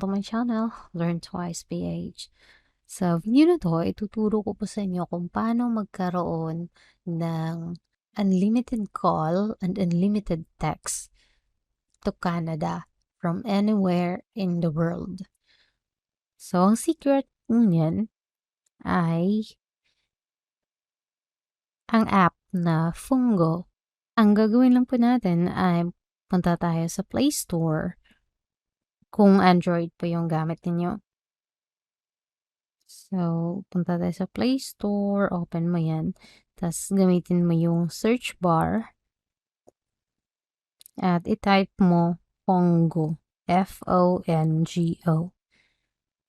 to my channel, Learn Twice PH. Sa video na to, ituturo ko po sa inyo kung paano magkaroon ng unlimited call and unlimited text to Canada from anywhere in the world. So, ang secret niyan ay ang app na Fungo. Ang gagawin lang po natin ay punta tayo sa Play Store kung Android po yung gamit ninyo. So, punta tayo sa Play Store, open mo yan. Tapos, gamitin mo yung search bar. At i-type mo Fongo. F-O-N-G-O.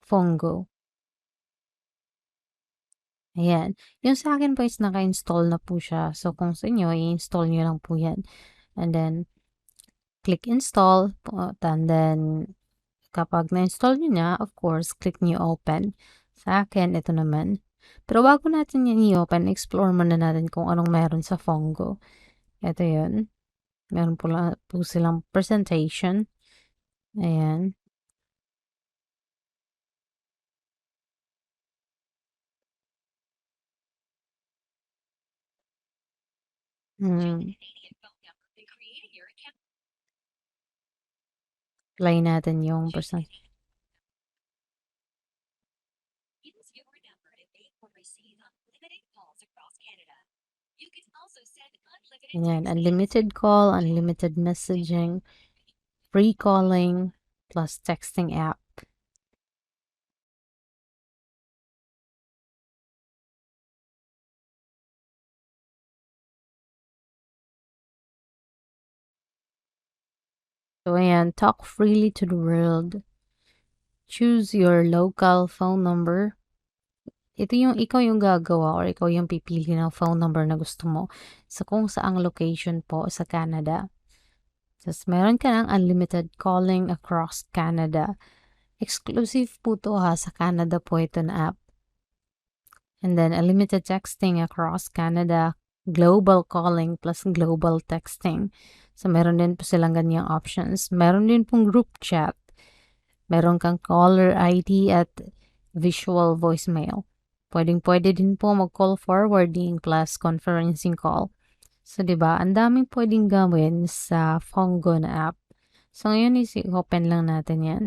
Fongo. Ayan. Yung sa akin po is naka-install na po siya. So, kung sa inyo, i-install nyo lang po yan. And then, click install. And then, kapag na-install nyo na, of course, click nyo open. Sa akin, ito naman. Pero bago natin yan i-open, explore muna natin kung anong meron sa Fongo. Ito yun. Meron po, lang, po silang presentation. Ayan. Hmm. Play natin yung person. Ayan, unlimited call, unlimited messaging, free calling, plus texting app. So, ayan, talk freely to the world. Choose your local phone number. Ito yung ikaw yung gagawa or ikaw yung pipili ng phone number na gusto mo sa kung saang location po sa Canada. Tapos meron ka ng unlimited calling across Canada. Exclusive po to ha, sa Canada po ito na app. And then unlimited texting across Canada, global calling plus global texting. So, meron din po silang ganyang options. Meron din pong group chat. Meron kang caller ID at visual voicemail. Pwedeng pwede din po mag-call forwarding plus conferencing call. So, di ba? Ang daming pwedeng gawin sa Fongo na app. So, ngayon is-open lang natin yan.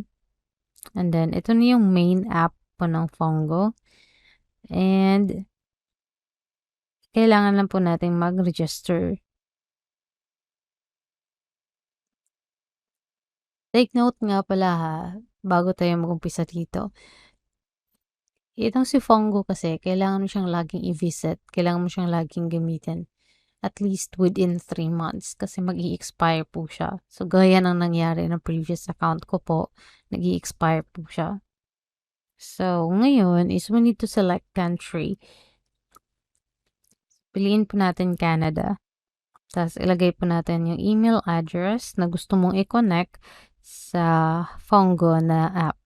And then, ito na yung main app po ng Fongo. And, kailangan lang po natin mag-register. Take note nga pala ha, bago tayo mag-umpisa dito. Itong si Fongo kasi, kailangan mo siyang laging i-visit. Kailangan mo siyang laging gamitin. At least within 3 months. Kasi mag expire po siya. So, gaya ng nangyari ng previous account ko po, nag expire po siya. So, ngayon is we need to select country. Piliin po natin Canada. Tapos, ilagay po natin yung email address na gusto mong i-connect sa Fongo na app.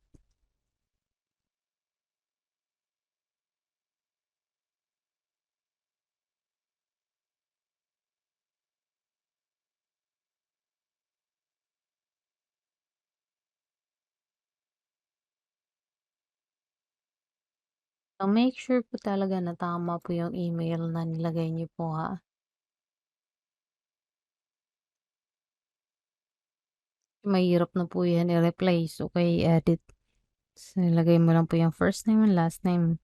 So, make sure po talaga na tama po yung email na nilagay niyo po ha. Mahirap na po yan i-replace o kaya i-edit. So, ilagay mo lang po yung first name and last name.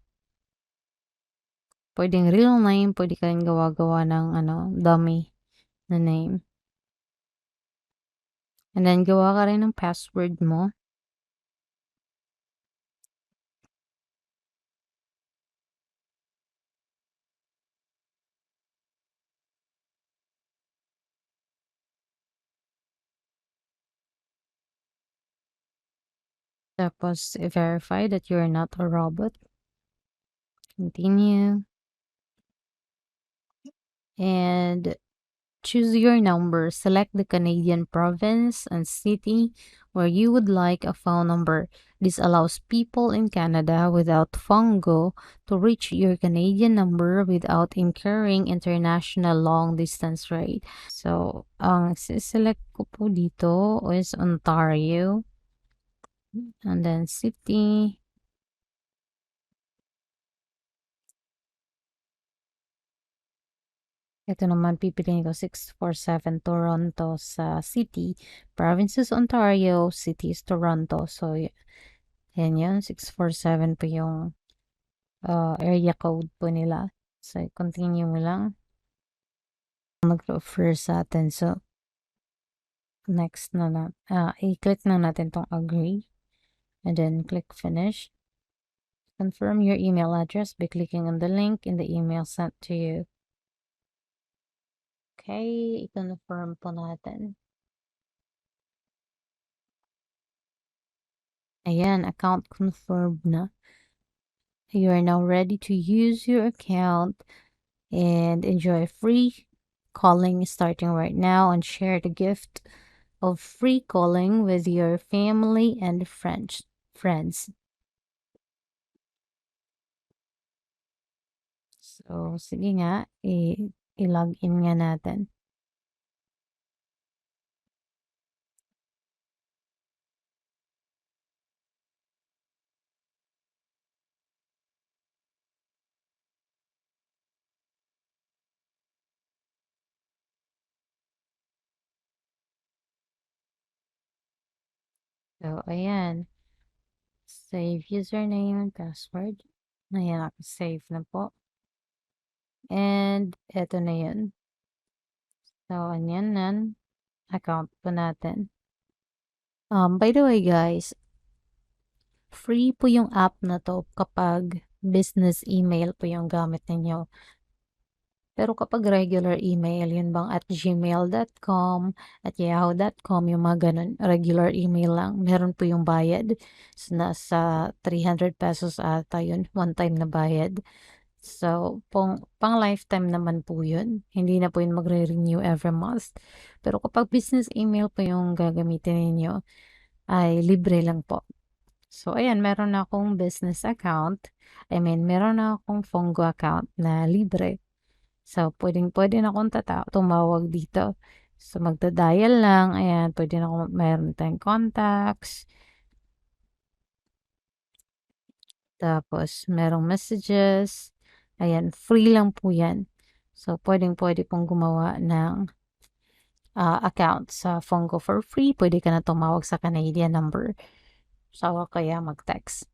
Pwedeng real name, pwede ka rin gawa-gawa ng ano, dummy na name. And then, gawa ka rin ng password mo. Tapos, verify that you are not a robot. Continue. And choose your number. Select the Canadian province and city where you would like a phone number. This allows people in Canada without Fongo to reach your Canadian number without incurring international long distance rate. So, ang select ko po dito is Ontario. And then city. Ito naman pipiliin ko 647 Toronto sa city. Provinces Ontario, city is Toronto. So, yan yun. 647 po yung uh, area code po nila. So, continue mo lang. Mag-offer sa atin. So, next na na. Uh, i-click na natin tong agree. And then click finish. Confirm your email address by clicking on the link in the email sent to you. Okay, i-confirm po natin. Ayan, account confirmed na. You are now ready to use your account and enjoy free calling starting right now and share the gift of free calling with your family and friends. Friends. So, sige nga, i- i-login nga natin. So, ayan. Save username and password. Ayan, save na po. And, eto na yun. So, anyan nan. Account po natin. Um, by the way guys, free po yung app na to kapag business email po yung gamit ninyo. Pero kapag regular email, yun bang at gmail.com, at yahoo.com, yung mga ganun, regular email lang, meron po yung bayad. So, nasa 300 pesos ata yun, one time na bayad. So, pong, pang lifetime naman po yun. Hindi na po yun magre-renew every month. Pero kapag business email po yung gagamitin ninyo, ay libre lang po. So, ayan, meron na akong business account. I mean, meron na akong Fongo account na libre. So, pwedeng pwede na akong tata tumawag dito. So, magda-dial lang. Ayan, pwede na akong, mayroon tayong contacts. Tapos, merong messages. Ayan, free lang po yan. So, pwedeng pwede pong gumawa ng uh, account sa Fongo for free. Pwede ka na tumawag sa Canadian number. So, kaya mag-text.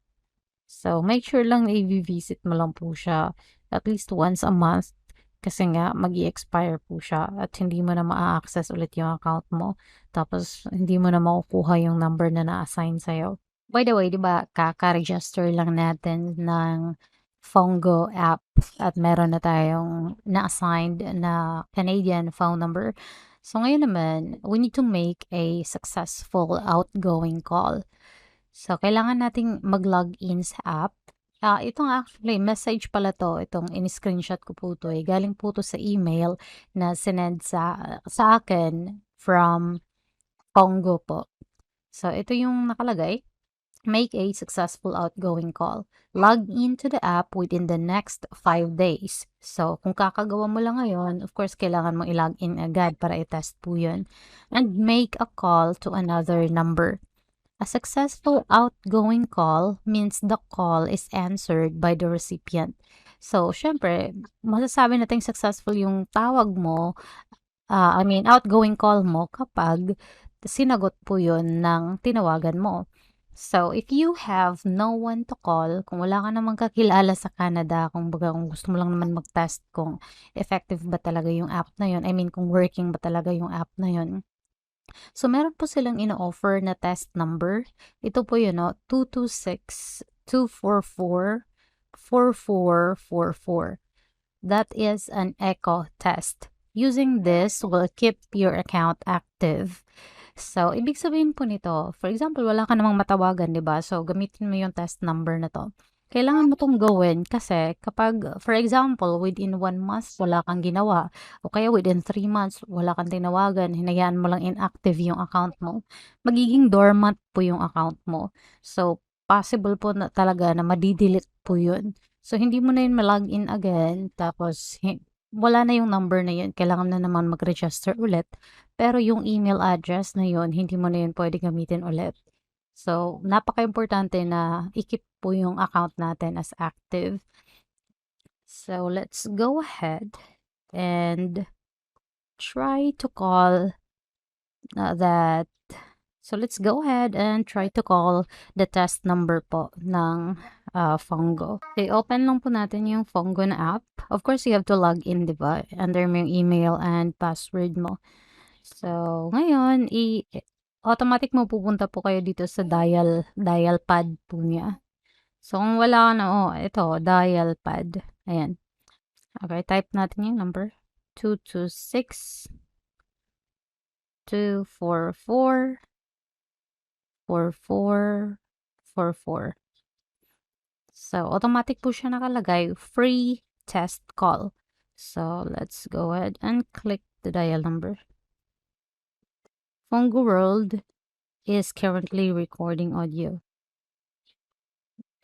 So, make sure lang i-visit mo lang po siya at least once a month kasi nga mag expire po siya at hindi mo na ma-access ulit yung account mo. Tapos hindi mo na makukuha yung number na na-assign sa'yo. By the way, di ba kaka-register lang natin ng Fongo app at meron na tayong na-assigned na Canadian phone number. So ngayon naman, we need to make a successful outgoing call. So kailangan nating mag-login sa app Ah, ito nga actually message pala 'to, itong ini-screenshot ko po 'to, eh, galing po 'to sa email na sinend sa sa akin from Congo po. So ito yung nakalagay, "Make a successful outgoing call. Log into the app within the next 5 days." So kung kakagawa mo lang ngayon, of course kailangan mong i-login agad para i-test po 'yun. And make a call to another number. A successful outgoing call means the call is answered by the recipient. So, syempre, masasabi natin successful yung tawag mo, uh, I mean, outgoing call mo kapag sinagot po yun ng tinawagan mo. So, if you have no one to call, kung wala ka namang kakilala sa Canada, kung baga kung gusto mo lang naman mag-test kung effective ba talaga yung app na yun, I mean, kung working ba talaga yung app na yun, So, meron po silang ino-offer na test number. Ito po yun, no? 226-244-4444. That is an echo test. Using this will keep your account active. So, ibig sabihin po nito, for example, wala ka namang matawagan, di ba? So, gamitin mo yung test number na to kailangan mo 'tong gawin kasi kapag, for example, within 1 month wala kang ginawa o kaya within 3 months wala kang tinawagan, hinayaan mo lang inactive yung account mo, magiging dormant po yung account mo. So, possible po na talaga na madi-delete po yun. So, hindi mo na yun ma-login again tapos wala na yung number na yun, kailangan na naman mag-register ulit. Pero yung email address na yun, hindi mo na yun pwede gamitin ulit. So, napaka-importante na i-keep po yung account natin as active. So, let's go ahead and try to call uh, that. So, let's go ahead and try to call the test number po ng uh, Fongo. Okay, open lang po natin yung Fongo na app. Of course, you have to log in, di ba? Under mo yung email and password mo. So, ngayon, i automatic mo pupunta po kayo dito sa dial dial pad po niya. So, kung wala ka na, oh, ito, dial pad. Ayan. Okay, type natin yung number. 226 244 4444. So, automatic po siya nakalagay. Free test call. So, let's go ahead and click the dial number. Fongo World is currently recording audio.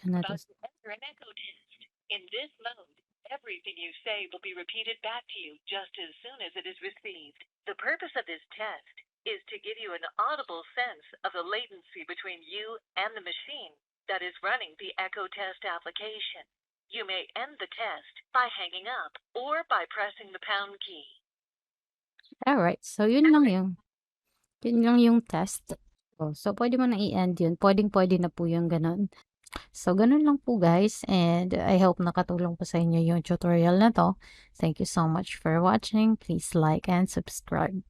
And that about is, enter an echo test. In this mode, everything you say will be repeated back to you just as soon as it is received. The purpose of this test is to give you an audible sense of the latency between you and the machine that is running the echo test application. You may end the test by hanging up or by pressing the pound key. alright. So, yun lang yung, yun lang yung test. So, pwede mo na i-end yun. Pwedeng pwede na po yung ganun. So, ganun lang po guys. And I hope nakatulong po sa inyo yung tutorial na to. Thank you so much for watching. Please like and subscribe.